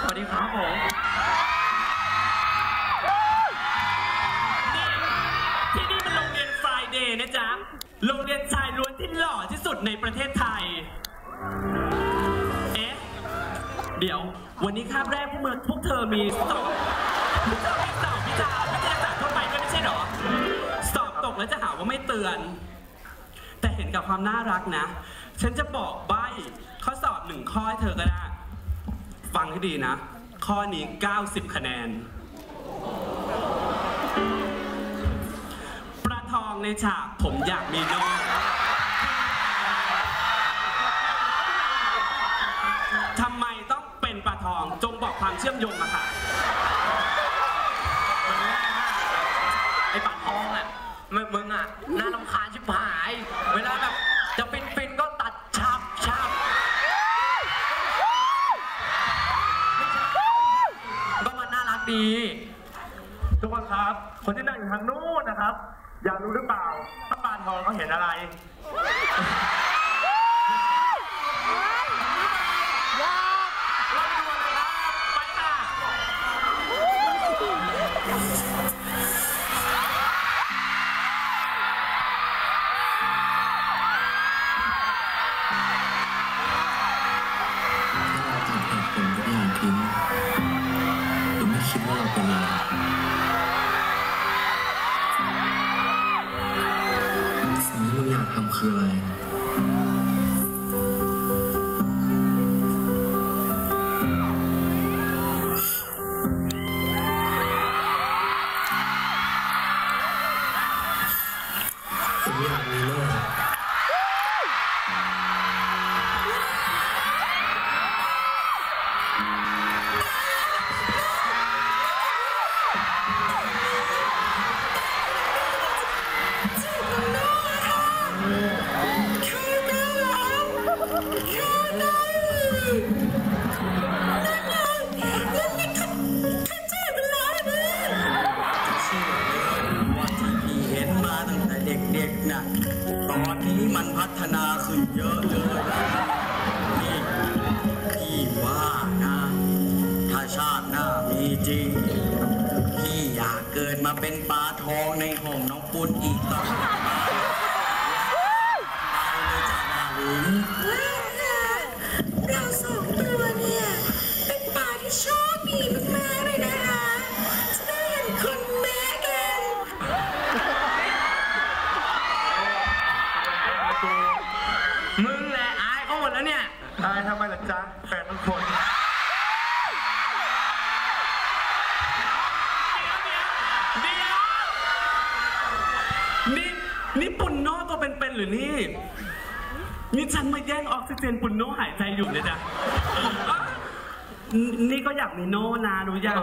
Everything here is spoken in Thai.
สวัสดีครับผมนี่ที่นี่มันโรงเรียน Friday นะจ๊ะ โรงเรียนชายล้วนที่หล่อที่สุดในประเทศไทย เอ๊ะ เดี๋ยว วันนี้คาบแรกพวกมึงพวกเธอมีสอบพวกเธอมีสอบวิชาวิทยาศาสตร์ทั่วไปด้วยไม่ใช่หรอ สอบตกแล้วจะหาว่าไม่เตือน แต่เห็นกับความน่ารักนะ ฉันจะบอกใบข้อสอบหนึ่งข้อให้เธอก็ได้ ฟังให้ดีนะ ข้อนี้ 90 คะแนน ประทองในฉากผมอยากมีน้องทำไมต้องเป็นปลาทองจงบอกความเชื่อมโยงมาค่ะมันง่ายมากไอ้ปาทองอะมึงมึงอะน่ารำคาญชิบหาย เวลาแบบจะฟินฟินก็ ดีทุกคนครับ คนที่นั่งอยู่ทางนู้นนะครับ อยากรู้หรือเปล่าว่าปานทองเขาเห็นอะไรราไปดูกันเลยครับ ไปค่ะ ผมอยา แต่เด็กนะตอนนี้มันพัฒนาขึ้นเยอะเลยพี่พี่ว่านะ ถ้าชาติหน้ามีจริง พี่อยากเกิดมาเป็นปลาทองในห้องน้องปุ้นอีกต่อไปเลยจ้าดาหลิงเราส มึงแหละอายเขาหมดแล้วเนี่ย ตายทำไมล่ะจ๊ะแฟนทุกคนเดี๋ยวนี่นี่ปุนโนตัวเป็นๆหรือนี่ นี่ฉันมาแย่งออกซิเจนปุนโนหายใจอยู่เลยจ้ะอะนนี่ก็อยากมีโนนะรู้ยัง